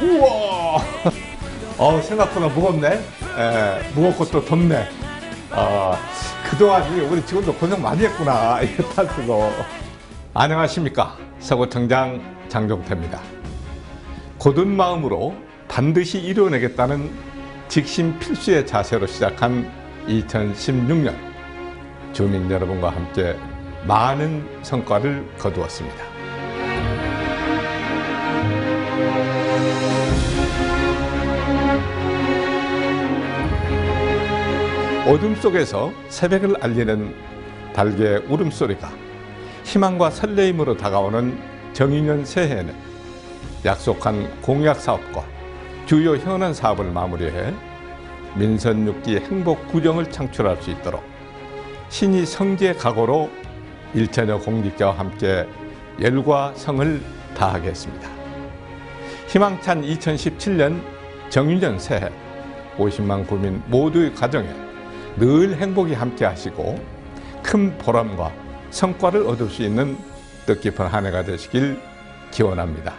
어, 생각보다 무겁네. 에, 무겁고 또 덥네. 어, 그동안 우리 직원들 고생 많이 했구나. 이거 탈수도. 안녕하십니까. 서구청장 장종태입니다. 고든 마음으로 반드시 이뤄내겠다는 직심 필수의 자세로 시작한 2016년 주민 여러분과 함께 많은 성과를 거두었습니다. 어둠 속에서 새벽을 알리는 달개의 울음소리가 희망과 설레임으로 다가오는 정인년 새해에는 약속한 공약 사업과 주요 현안 사업을 마무리해 민선 6기 행복 구정을 창출할 수 있도록 신이 성지의 각오로 일천여 공직자와 함께 열과 성을 다하겠습니다. 희망찬 2017년 정유년 새해 50만 국민 모두의 가정에 늘 행복이 함께 하시고 큰 보람과 성과를 얻을 수 있는 뜻깊은 한 해가 되시길 기원합니다.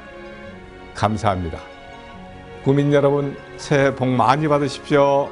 감사합니다. 국민 여러분 새해 복 많이 받으십시오.